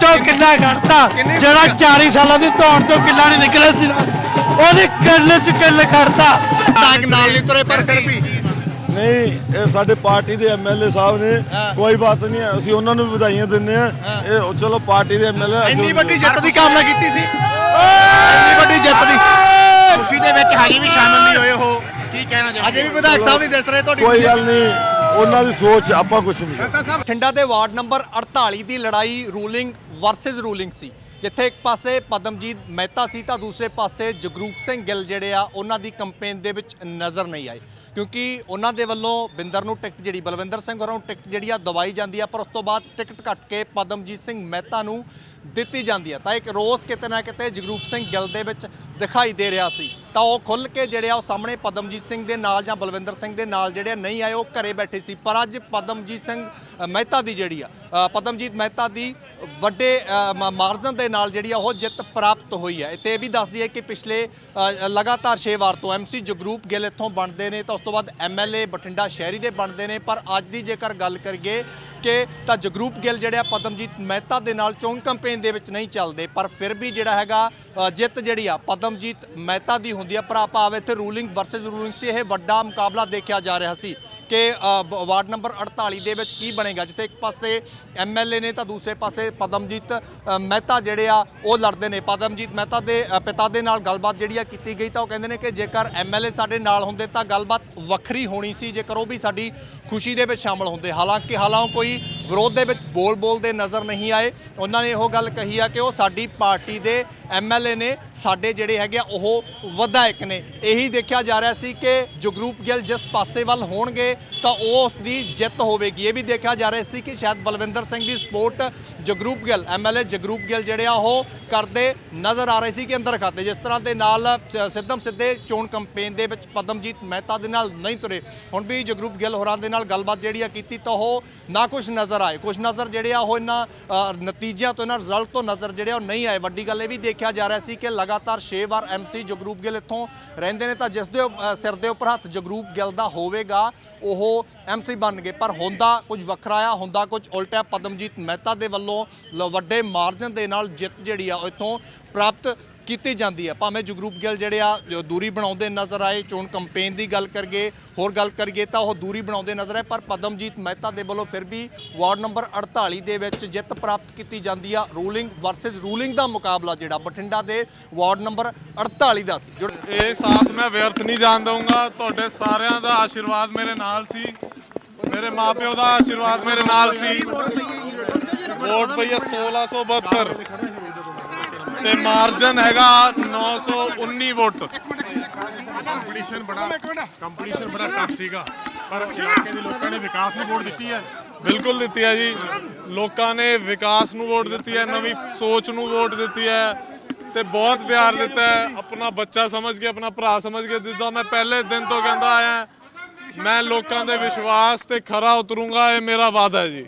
ਚੋਂ ਕਿੱਲਾ ਕੱਢਤਾ ਜਿਹੜਾ 40 ਸਾਲਾਂ ਦੀ ਧੌਣ ਚੋਂ ਕਿੱਲਾ ਨਹੀਂ ਨਿਕਲਿਆ ਸੀ। ਨਾ, ਉਹਦੀ ਕਿੱਲੇ ਚ ਕਿੱਲ ਕੱਢਤਾ ਟਾਂਗ ਨਾਲ ਨਹੀਂ ਤੁਰੇ ਪਰ ਫਿਰ ਵੀ। ਨਹੀਂ ਇਹ ਸਾਡੇ ਪਾਰਟੀ ਦੇ ਐਮਐਲਏ ਸਾਹਿਬ ਨੇ ਕੋਈ ਬਾਤ ਨਹੀਂ ਹੈ। ਅਸੀਂ ਉਹਨਾਂ ਨੂੰ ਵੀ ਵਧਾਈਆਂ ਦਿੰਦੇ ਆ ਇਹ ਚਲੋ ਪਾਰਟੀ ਦੇ ਐਮਐਲਏ ਇੰਨੀ ਵੱਡੀ ਜਿੱਤ ਦੀ ਕਾਮਨਾ ਕੀਤੀ ਸੀ? ਇੰਨੀ ਵੱਡੀ ਜਿੱਤ ਦੀ। ਖੁਸ਼ੀ ਦੇ ਵਿੱਚ ਹਜੇ ਵੀ ਸ਼ਾਮਲ ਨਹੀਂ ਹੋਏ ਹੋ ਕੀ ਕਹਿਣਾ ਚਾਹੁੰਦੇ ਅਜੇ ਵੀ ਵਿਧਾਇਕ ਸਾਹਿਬ ਨਹੀਂ ਦਿਸ ਰਹੇ ਤੁਹਾਡੀ ਕੋਈ ਗੱਲ ਨਹੀਂ। ਉਹਨਾਂ ਦੀ ਸੋਚ ਆਪਾਂ ਕੁਝ ਨਹੀਂ ਠੰਡਾ ਦੇ ਵਾਰਡ ਨੰਬਰ 48 ਦੀ ਲੜਾਈ ਰੂਲਿੰਗ ਵਰਸਸ ਰੂਲਿੰਗ ਸੀ ਜਿੱਥੇ ਇੱਕ ਪਾਸੇ ਪਦਮਜੀਤ ਮਹਿਤਾ ਸੀ ਤਾਂ ਦੂਸਰੇ ਪਾਸੇ ਜਗਰੂਪ ਸਿੰਘ ਗਿੱਲ ਜਿਹੜੇ ਆ ਉਹਨਾਂ ਦੀ ਕੰਪੇਨ ਦੇ ਵਿੱਚ ਨਜ਼ਰ ਨਹੀਂ ਆਏ ਕਿਉਂਕਿ ਉਹਨਾਂ ਦੇ ਵੱਲੋਂ ਬਿੰਦਰ ਨੂੰ ਟਿਕਟ ਜਿਹੜੀ ਬਲਵਿੰਦਰ ਸਿੰਘ ਹੋਰਾਂ ਨੂੰ ਟਿਕਟ ਜਿਹੜੀ ਆ ਦਵਾਈ ਜਾਂਦੀ ਆ ਪਰ ਉਸ ਤੋਂ ਬਾਅਦ ਟਿਕਟ ਕੱਟ ਕੇ ਪਦਮਜੀਤ ਸਿੰਘ ਮਹਿਤਾ ਨੂੰ ਦਿੱਤੀ ਜਾਂਦੀ ਆ। ਤਾਂ ਇੱਕ ਰੋਸ ਕਿਤੇ ਨਾ ਕਿਤੇ ਜਗਰੂਪ ਸਿੰਘ ਗਿੱਲ ਦੇ ਵਿੱਚ ਦਿਖਾਈ ਦੇ ਰਿਹਾ ਸੀ। ਤਾਂ ਉਹ ਖੁੱਲ ਕੇ ਜਿਹੜੇ ਆ ਉਹ ਸਾਹਮਣੇ ਪਦਮਜੀਤ ਸਿੰਘ ਦੇ ਨਾਲ ਜਾਂ ਬਲਵਿੰਦਰ ਸਿੰਘ ਦੇ ਨਾਲ ਜਿਹੜੇ ਨਹੀਂ ਆਏ, ਉਹ ਘਰੇ ਬੈਠੇ ਸੀ। ਪਰ ਅੱਜ ਪਦਮਜੀਤ ਸਿੰਘ ਮਹਿਤਾ ਦੀ ਜਿਹੜੀ ਆ ਪਦਮਜੀਤ ਮਹਿਤਾ ਦੀ ਵੱਡੇ ਮ- ਮਾਰਜਨ ਦੇ ਨਾਲ ਜਿਹੜੀ ਆ ਉਹ ਜਿੱਤ ਪ੍ਰਾਪਤ ਹੋਈ ਹੈ। ਤੇ ਇਹ ਵੀ ਦੱਸਦੀ ਹੈ ਕਿ ਪਿਛਲੇ ਲਗਾਤਾਰ 6 ਵਾਰ ਤੋਂ ਐਮਸੀ ਜਗਰੂਪ ਗਿੱਲ ਇੱਥੋਂ ਬਣਦੇ ਨੇ, ਤਾਂ ਉਸ ਤੋਂ ਬਾਅਦ ਐਮਐਲਏ ਬਠਿੰਡਾ ਸ਼ਹਿਰੀ ਦੇ ਬਣਦੇ ਨੇ। ਪਰ ਅੱਜ ਦੀ ਜੇਕਰ ਗੱਲ ਕਰੀਏ ਕਿ ਤਾਂ ਜਗਰੂਪ ਗਿੱਲ ਜਿਹੜੇ ਆ ਪਦਮਜੀਤ ਮਹਿਤਾ ਦੇ ਨਾਲ ਚੋਣ ਕੈਂਪੇਨ ਦੇ ਵਿੱਚ ਨਹੀਂ ਚੱਲਦੇ, ਪਰ ਫਿਰ ਵੀ ਜਿਹੜਾ ਹੈਗਾ ਜਿੱਤ ਜਿਹੜੀ ਆ ਪਦਮਜੀਤ ਮਹਿਤਾ ਦੀ ਹੁੰਦੀ ਆ। ਪਰ ਆਪਾਂ ਆਵੇ ਇੱਥੇ ਰੂਲਿੰਗ ਵਰਸਸ ਰੂਲਿੰਗ ਸੀ, ਇਹ ਵੱਡਾ ਮੁਕਾਬਲਾ ਦੇਖਿਆ ਜਾ ਰਿਹਾ ਸੀ। ਕਿ ਵਾਰਡ ਨੰਬਰ 48 ਦੇ ਵਿੱਚ ਕੀ ਬਣੇਗਾ? ਜਿੱਥੇ ਇੱਕ ਪਾਸੇ ਐਮਐਲਏ ਨੇ ਤਾਂ ਦੂਸਰੇ ਪਾਸੇ ਪਦਮਜੀਤ ਮਹਿਤਾ ਜਿਹੜੇ ਆ, ਉਹ ਲੜਦੇ ਨੇ। ਪਦਮਜੀਤ ਮਹਿਤਾ ਦੇ ਪਿਤਾ ਦੇ ਨਾਲ ਗੱਲਬਾਤ ਜਿਹੜੀ ਆ ਕੀਤੀ ਗਈ ਤਾਂ ਉਹ ਕਹਿੰਦੇ ਨੇ ਕਿ ਜੇਕਰ ਐਮਐਲਏ ਸਾਡੇ ਨਾਲ ਹੁੰਦੇ ਤਾਂ ਗੱਲਬਾਤ ਵੱਖਰੀ ਹੋਣੀ ਸੀ। ਜੇਕਰ ਉਹ ਵੀ ਸਾਡੀ ਖੁਸ਼ੀ ਦੇ ਵਿੱਚ ਸ਼ਾਮਲ ਹੁੰਦੇ। ਹਾਲਾਂਕਿ ਹਾਲਾਂ ਕੋਈ ਵਿਰੋਧ ਦੇ ਵਿੱਚ ਬੋਲ ਬੋਲਦੇ ਨਜ਼ਰ ਨਹੀਂ ਆਏ। ਉਹਨਾਂ ਨੇ ਇਹੋ ਗੱਲ ਕਹੀ ਆ ਕਿ ਉਹ ਸਾਡੀ ਪਾਰਟੀ ਦੇ ਐਮਐਲਏ ਨੇ, ਸਾਡੇ ਜਿਹੜੇ ਹੈਗੇ ਆ, ਉਹ ਵਿਧਾਇਕ ਨੇ। ਇਹੀ ਦੇਖਿਆ ਜਾ ਰਿਹਾ ਸੀ ਕਿ ਜਗਰੂਪ ਗਿੱਲ ਜਿਸ ਪਾਸੇ ਵੱਲ ਹੋਣਗੇ, ਤਾਂ ਉਹ ਉਸ ਦੀ ਜਿੱਤ ਹੋਵੇਗੀ। ਇਹ ਵੀ ਦੇਖਿਆ ਜਾ ਰਿਹਾ ਸੀ ਕਿ ਸ਼ਾਇਦ ਬਲਵਿੰਦਰ ਸਿੰਘ ਦੀ ਸਪੋਰਟ ਜਗਰੂਪ ਗਿੱਲ ਐਮਐਲਏ ਜਗਰੂਪ ਗਿੱਲ ਜਿਹੜੇ ਆ, ਉਹ ਕਰਦੇ ਨਜ਼ਰ ਆ ਰਹੇ ਸੀ ਕਿ ਅੰਦਰ ਖਾਤੇ। ਜਿਸ ਤਰ੍ਹਾਂ ਦੇ ਨਾਲ ਸਿੱਧਮ ਸਿੱਧੇ ਚੋਣ ਕੈਂਪੇਨ ਦੇ ਵਿੱਚ ਪਦਮਜੀਤ ਮਹਿਤਾ ਦੇ ਨਾਲ ਨਹੀਂ ਤੁਰੇ। ਹੁਣ ਵੀ ਜਗਰੂਪ ਗਿੱਲ ਹੋਰਾਂ ਦੇ ਨਾਲ ਗੱਲਬਾਤ ਜਿਹੜੀ ਆ ਕੀਤੀ ਤਾਂ ਉਹ ਨਾ ਕੁਝ ਨਜ਼ਰ ਆਏ। ਕੁਝ ਨਜ਼ਰ ਜਿਹੜੇ ਆ ਉਹ ਇਹਨਾਂ ਨਤੀਜਿਆਂ ਤੋਂ, ਇਹਨਾਂ ਰਿਜ਼ਲਟ ਤੋਂ ਨਜ਼ਰ ਜਿਹੜੇ ਉਹ ਨਹੀਂ ਆਏ। ਵੱਡੀ ਗੱਲ ਇਹ ਵੀ ਦੇਖਿਆ ਜਾ ਰਿਹਾ ਸੀ ਕਿ ਲਗਾਤਾਰ 6 ਵਾਰ ਐਮਸੀ ਜਗਰੂਪ ਗਿੱਲ ਇੱਥੋਂ ਰਹਿੰਦੇ ਨੇ ਤਾਂ ਜਿਸ ਦੇ ਸਿਰ ਦੇ ਉੱਪਰ ਹੱਥ ਜਗਰੂਪ ਗਿੱਲ ਦਾ ਹੋਵੇਗਾ, ਉਹ ਐਮਸੀ ਬਣ ਗਏ। ਪਰ ਹੁੰਦਾ ਕੁਝ ਵੱਖਰਾ ਆ, ਹੁੰਦਾ ਕੁਝ ਉਲਟਾ ਪਦਮਜੀਤ ਮਹਿਤਾ ਦੇ ਵੱਲੋਂ ਵੱਡੇ ਮਾਰਜਨ ਦੇ ਨਾਲ ਜਿੱਤ ਜਿਹੜੀ ਆ ਉਹ ਇੱਥੋਂ ਪ੍ਰਾਪਤ ਕੀਤੀ ਜਾਂਦੀ ਹੈ। ਭਾਵੇਂ ਜਗਰੂਪ ਗਿੱਲ ਜਿਹੜੇ ਆ, ਜੋ ਦੂਰੀ ਬਣਾਉਂਦੇ ਨਜ਼ਰ ਆਏ, ਚੋਣ ਕੰਪੇਨ ਦੀ ਗੱਲ ਕਰੀਏ, ਹੋਰ ਗੱਲ ਕਰੀਏ ਤਾਂ ਉਹ ਦੂਰੀ ਬਣਾਉਂਦੇ ਨਜ਼ਰ ਆਏ, ਪਰ ਪਦਮਜੀਤ ਮਹਿਤਾ ਦੇ ਵੱਲੋਂ ਫਿਰ ਵੀ ਵਾਰਡ ਨੰਬਰ 48 ਦੇ ਵਿੱਚ ਜਿੱਤ ਪ੍ਰਾਪਤ ਕੀਤੀ ਜਾਂਦੀ ਆ। ਰੂਲਿੰਗ ਵਰਸਸ ਰੂਲਿੰਗ ਦਾ ਮੁਕਾਬਲਾ ਜਿਹੜਾ ਬਠਿੰਡਾ ਦੇ ਵਾਰਡ ਨੰਬਰ 48 ਦਾ ਸੀ। ਜੋ ਇਹ ਸਾਥ ਮੈਂ ਵਿਅਰਥ ਨਹੀਂ ਜਾਣ ਦਊਂਗਾ। ਤੁਹਾਡੇ ਸਾਰਿਆਂ ਦਾ ਆਸ਼ੀਰਵਾਦ ਮੇਰੇ ਨਾਲ ਸੀ। ਮੇਰੇ ਮਾਪਿਓ ਦਾ ਆਸ਼ੀਰਵਾਦ ਮੇਰੇ ਨਾਲ ਸੀ। ਵੋਟ ਪਈ ਹੈ 1672 ਤੇ ਮਾਰਜਨ ਹੈਗਾ 919 ਵੋਟ। ਕੰਪੀਟੀਸ਼ਨ ਬੜਾ ਕੰਪੀਟੀਸ਼ਨ ਬੜਾ ਟਫ ਸੀਗਾ। ਪਰ ਇਲਾਕੇ ਦੇ ਲੋਕਾਂ ਨੇ ਵਿਕਾਸ ਨੂੰ ਵੋਟ ਦਿੱਤੀ ਹੈ। ਬਿਲਕੁਲ ਦਿੱਤੀ ਹੈ ਜੀ। ਲੋਕਾਂ ਨੇ ਵਿਕਾਸ ਨੂੰ ਵੋਟ ਦਿੱਤੀ ਹੈ ਨਵੀਂ ਸੋਚ ਨੂੰ ਵੋਟ ਦਿੱਤੀ ਹੈ ਤੇ ਬਹੁਤ ਪਿਆਰ ਦਿੱਤਾ ਹੈ। ਆਪਣਾ ਬੱਚਾ ਸਮਝ ਕੇ ਆਪਣਾ ਭਰਾ ਸਮਝ ਕੇ ਜਿੱਦਾਂ ਮੈਂ ਪਹਿਲੇ ਦਿਨ ਤੋਂ ਕਹਿੰਦਾ ਆਇਆ ਮੈਂ ਲੋਕਾਂ ਦੇ ਵਿਸ਼ਵਾਸ ਤੇ ਖਰਾ ਉਤਰੂੰਗਾ ਇਹ ਮੇਰਾ ਵਾਅਦਾ ਹੈ ਜੀ।